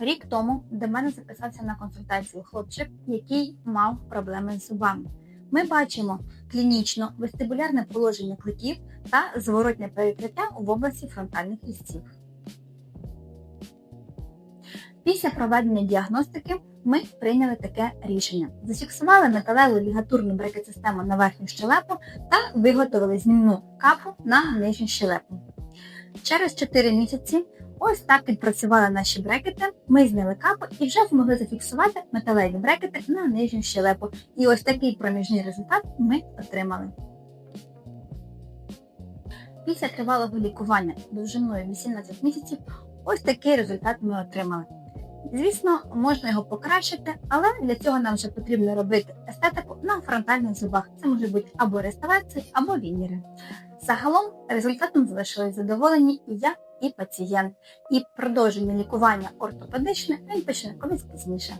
Рік тому до мене записався на консультацію хлопчик, який мав проблеми з зубами. Ми бачимо клінічно вестибулярне положення кликів та зворотне перекриття в області фронтальних лісців. Після проведення діагностики ми прийняли таке рішення. Зафіксували металеву лігатурну брекет-систему на верхню щелепу та виготовили змінну капу на нижню щелепу. Через 4 місяці ось так відпрацювали наші брекети, ми зняли капу і вже змогли зафіксувати металеві брекети на нижню щелепу. І ось такий проміжний результат ми отримали. Після тривалого лікування довжиною 18 місяців ось такий результат ми отримали. Звісно, можна його покращити, але для цього нам вже потрібно робити естетику на фронтальних зубах. Це може бути або реставрації, або вініри. Загалом результатом залишились задоволені і я, і пацієнт. І продовження лікування ортопедичне він почне колись пізніше.